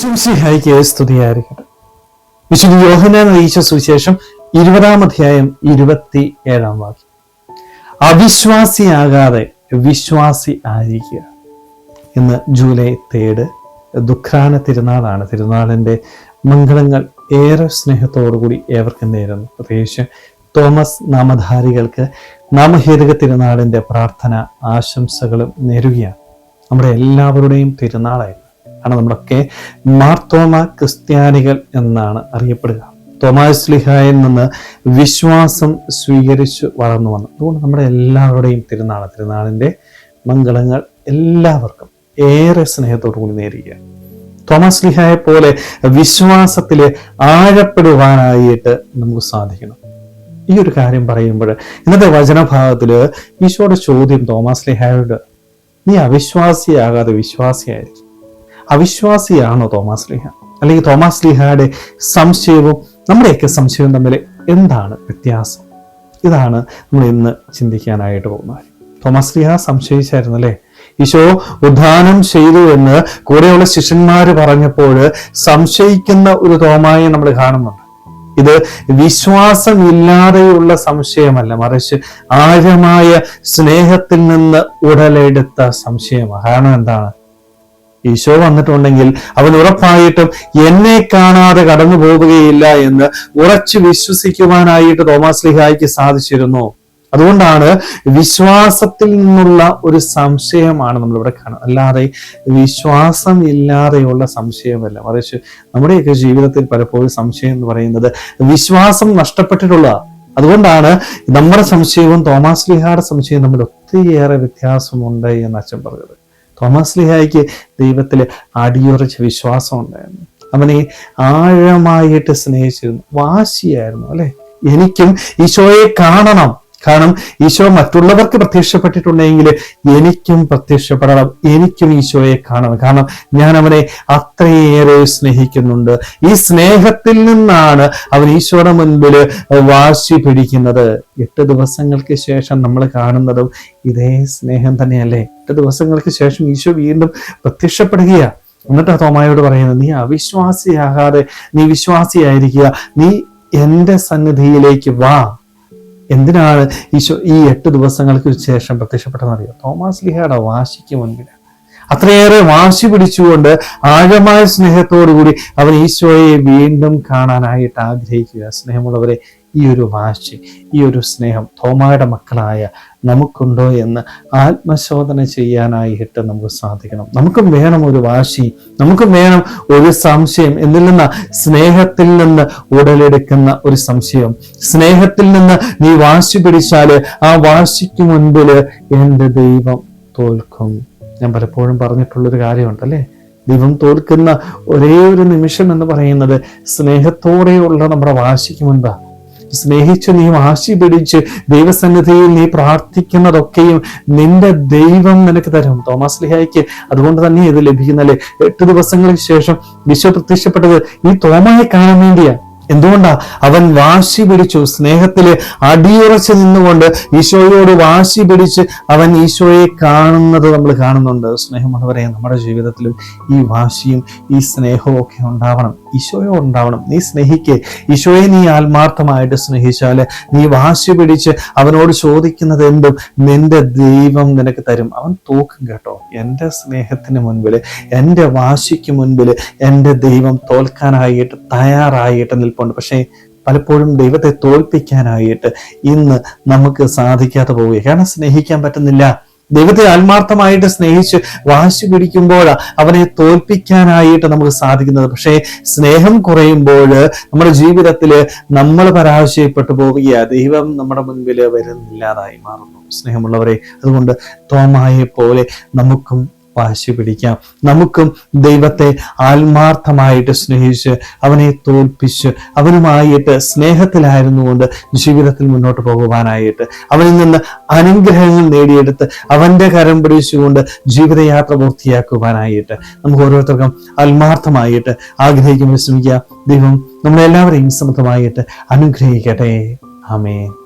ഈശോമിശിഹായിക്ക് സ്തുതിയായിരിക്കട്ടെ വിശുദ്ധ യോഹനാൻ അറിയിച്ച സുവിശേഷം ഇരുപതാം അധ്യായം ഇരുപത്തി ഏഴാം വാക്യം. അവിശ്വാസിയാകാതെ വിശ്വാസി ആയിരിക്കുക. ഇന്ന് ജൂലൈ തേർഡ് ദുഃഖാന തിരുനാളാണ്. തിരുനാളിന്റെ മംഗളങ്ങൾ ഏറെ സ്നേഹത്തോടുകൂടി ഏവർക്കും നേരുന്നു. പ്രത്യേകിച്ച് തോമസ് നാമധാരികൾക്ക് നാമഹേതുക തിരുനാളിന്റെ പ്രാർത്ഥന ആശംസകളും നേരുകയാണ്. നമ്മുടെ എല്ലാവരുടെയും തിരുനാളായിരുന്നു. കാരണം നമ്മളൊക്കെ മാർത്തോമ ക്രിസ്ത്യാനികൾ എന്നാണ് അറിയപ്പെടുക. തോമാസ് ലിഹായിൽ നിന്ന് വിശ്വാസം സ്വീകരിച്ചു വളർന്നു വന്നു. അതുകൊണ്ട് നമ്മുടെ എല്ലാവരുടെയും തിരുനാൾ തിരുനാളിന്റെ മംഗളങ്ങൾ എല്ലാവർക്കും ഏറെ സ്നേഹത്തോടു കൂടി നേരിടുക തോമസ് ലിഹായെ പോലെ വിശ്വാസത്തിൽ ആഴപ്പെടുവാനായിട്ട് നമുക്ക് സാധിക്കണം. ഈ ഒരു കാര്യം പറയുമ്പോൾ ഇന്നത്തെ വചനഭാഗത്തിൽ ഈശോയുടെ ചോദ്യം തോമസ് ലിഹായോട് നീ അവിശ്വാസിയാകാതെ വിശ്വാസിയായിരിക്കും. അവിശ്വാസിയാണോ തോമസ് ലീഹ? അല്ലെങ്കിൽ തോമസ് ലീഹയുടെ സംശയവും നമ്മുടെയൊക്കെ സംശയവും തമ്മിൽ എന്താണ് വ്യത്യാസം? ഇതാണ് നമ്മൾ ഇന്ന് ചിന്തിക്കാനായിട്ട് പോകുന്നത്. തോമസ് ലീഹ സംശയിച്ചായിരുന്നു അല്ലേ? ഈശോ ഉദ്ധാനം ചെയ്തു എന്ന് കൂടെയുള്ള ശിഷ്യന്മാർ പറഞ്ഞപ്പോൾ സംശയിക്കുന്ന ഒരു തോമായെ നമ്മൾ കാണുന്നുണ്ട്. ഇത് വിശ്വാസമില്ലാതെയുള്ള സംശയമല്ല മറിച്ച് ആഴമായ സ്നേഹത്തിൽ നിന്ന് ഉടലെടുത്ത സംശയമാണ്. കാരണം എന്താണ്? ഈശോ വന്നിട്ടുണ്ടെങ്കിൽ അവൻ ഉറപ്പായിട്ടും എന്നെ കാണാതെ കടന്നു പോവുകയില്ല എന്ന് ഉറച്ചു വിശ്വസിക്കുവാനായിട്ട് തോമസ് ലിഹായിക്ക് സാധിച്ചിരുന്നു. അതുകൊണ്ടാണ് വിശ്വാസത്തിൽ നിന്നുള്ള ഒരു സംശയമാണ് നമ്മളിവിടെ കാണുന്നത്. അല്ലാതെ വിശ്വാസം ഇല്ലാതെയുള്ള സംശയമല്ല. മറിച്ച് നമ്മുടെയൊക്കെ ജീവിതത്തിൽ പലപ്പോഴും സംശയം എന്ന് പറയുന്നത് വിശ്വാസം നഷ്ടപ്പെട്ടിട്ടുള്ള അതുകൊണ്ടാണ് നമ്മുടെ സംശയവും തോമസ് ലിഹായുടെ സംശയവും തമ്മിൽ ഒത്തിരിയേറെ വ്യത്യാസമുണ്ട് എന്ന് അച്ഛൻ പറഞ്ഞത്. തോമസ് ലിഹായ്ക്ക് ദൈവത്തിൽ അടിയുറച്ച വിശ്വാസം ഉണ്ടായിരുന്നു അവനെ ആഴമായിട്ട് സ്നേഹിച്ചിരുന്നു. വാശിയായിരുന്നു അല്ലെ? എനിക്കും ഈശോയെ കാണണം. കാരണം ഈശോ മറ്റുള്ളവർക്ക് പ്രത്യക്ഷപ്പെട്ടിട്ടുണ്ടെങ്കിൽ എനിക്കും പ്രത്യക്ഷപ്പെടണം എനിക്കും ഈശോയെ കാണണം. കാരണം ഞാൻ അവനെ അത്രയേറെ സ്നേഹിക്കുന്നുണ്ട്. ഈ സ്നേഹത്തിൽ നിന്നാണ് അവൻ ഈശോയുടെ മുൻപിൽ വാശി പിടിക്കുന്നത്. എട്ട് ദിവസങ്ങൾക്ക് ശേഷം നമ്മൾ കാണുന്നതും ഇതേ സ്നേഹം തന്നെയല്ലേ? എട്ട് ദിവസങ്ങൾക്ക് ശേഷം ഈശോ വീണ്ടും പ്രത്യക്ഷപ്പെടുകയാണ് എന്നിട്ട് തോമായോട് പറയുന്നത് നീ അവിശ്വാസിയാകാതെ നീ വിശ്വാസിയായിരിക്കുക. നീ എന്റെ സന്നിധിയിലേക്ക് വാ. എന്തിനാണ് ഈശോ ഈ എട്ട് ദിവസങ്ങൾക്ക് ശേഷം പ്രത്യക്ഷപ്പെട്ടതെന്നറിയോ? തോമസ് ലിഹയുടെ വാശിക്ക് മുൻപിൽ. അത്രയേറെ വാശി പിടിച്ചുകൊണ്ട് ആഴമായ സ്നേഹത്തോടുകൂടി അവൻ ഈശോയെ വീണ്ടും കാണാനായിട്ട് ആഗ്രഹിക്കുക. സ്നേഹമുള്ളവരെ ഈ ഒരു വാശി ഈ ഒരു സ്നേഹം തോമായുടെ മക്കളായ നമുക്കുണ്ടോ എന്ന് ആത്മശോധന ചെയ്യാനായിട്ട് നമുക്ക് സാധിക്കണം. നമുക്കും വേണം ഒരു വാശി നമുക്കും വേണം ഒരു സംശയം എന്നിൽ നിന്ന് സ്നേഹത്തിൽ നിന്ന് ഉടലെടുക്കുന്ന ഒരു സംശയം. സ്നേഹത്തിൽ നിന്ന് നീ വാശി പിടിച്ചാൽ ആ വാശിക്ക് മുൻപിൽ എന്റെ ദൈവം തോൽക്കും. ഞാൻ പലപ്പോഴും പറഞ്ഞിട്ടുള്ളൊരു കാര്യമുണ്ട് അല്ലേ ദൈവം തോൽക്കുന്ന ഒരേ ഒരു നിമിഷം എന്ന് പറയുന്നത് സ്നേഹത്തോടെയുള്ള നമ്മുടെ വാശിക്ക് മുൻപാണ് സ്നേഹിച്ച് നീ വാശി പിടിച്ച് ദൈവസന്നിധിയിൽ നീ പ്രാർത്ഥിക്കുന്നതൊക്കെയും നിന്റെ ദൈവം നിനക്ക് തരും. തോമസ് ലിഹായിക്ക് അതുകൊണ്ട് തന്നെ ഇത് ലഭിക്കുന്നല്ലേ? എട്ട് ദിവസങ്ങൾക്ക് ശേഷം വിശ്വ പ്രത്യക്ഷപ്പെട്ടത് ഈ തോമയെ കാണാൻ വേണ്ടിയാ. എന്തുകൊണ്ടാ? അവൻ വാശി പിടിച്ചു സ്നേഹത്തിൽ അടിയുറച്ച് നിന്നുകൊണ്ട് ഈശോയോട് വാശി പിടിച്ച് അവൻ ഈശോയെ കാണുന്നത് നമ്മൾ കാണുന്നുണ്ട്. സ്നേഹമുള്ളവരെ നമ്മുടെ ജീവിതത്തിലും ഈ വാശിയും ഈ സ്നേഹവും ഒക്കെ ഉണ്ടാവണം. ഈശോയോ ഉണ്ടാവണം. നീ സ്നേഹിക്കേ. ഈശോയെ നീ ആത്മാർത്ഥമായിട്ട് സ്നേഹിച്ചാൽ നീ വാശി പിടിച്ച് അവനോട് ചോദിക്കുന്നത് എന്തും നിന്റെ ദൈവം നിനക്ക് തരും. അവൻ തൂക്കും കേട്ടോ. എന്റെ സ്നേഹത്തിന് മുൻപിൽ എന്റെ വാശിക്ക് മുൻപിൽ എന്റെ ദൈവം തോൽക്കാനായിട്ട് തയ്യാറായിട്ട് നിൽപ്പുണ്ട്. പക്ഷേ പലപ്പോഴും ദൈവത്തെ തോൽപ്പിക്കാനായിട്ട് ഇന്ന് നമുക്ക് സാധിക്കാതെ പോവുക കാരണം സ്നേഹിക്കാൻ പറ്റുന്നില്ല. ദൈവത്തെ ആത്മാർത്ഥമായിട്ട് സ്നേഹിച്ച് വാശി പിടിക്കുമ്പോൾ അവനെ തോൽപ്പിക്കാനായിട്ട് നമുക്ക് സാധിക്കുന്നത്. പക്ഷേ സ്നേഹം കുറയുമ്പോൾ നമ്മുടെ ജീവിതത്തിൽ നമ്മൾ പരാജയപ്പെട്ടു പോവുകയാണ് ദൈവം നമ്മുടെ മുൻപിൽ വരുന്നില്ലാതായി മാറുന്നു. സ്നേഹമുള്ളവരെ അതുകൊണ്ട് തോമായെ പോലെ നമുക്കും വാശി പിടിക്കാം. നമുക്കും ദൈവത്തെ ആത്മാർത്ഥമായിട്ട് സ്നേഹിച്ച് അവനെ തോൽപ്പിച്ച് അവനുമായിട്ട് സ്നേഹത്തിലായിരുന്നുകൊണ്ട് ജീവിതത്തിൽ മുന്നോട്ട് പോകുവാനായിട്ട് അവനിൽ നിന്ന് അനുഗ്രഹങ്ങൾ നേടിയെടുത്ത് അവന്റെ കരം പിടിച്ചുകൊണ്ട് ജീവിതയാത്ര പൂർത്തിയാക്കുവാനായിട്ട് നമുക്ക് ഓരോരുത്തർക്കും ആത്മാർത്ഥമായിട്ട് ആഗ്രഹിക്കുമ്പോൾ ശ്രമിക്കുക ദൈവം നമ്മളെല്ലാവരെയും സമൃദ്ധമായിട്ട് അനുഗ്രഹിക്കട്ടെ. ആമേൻ.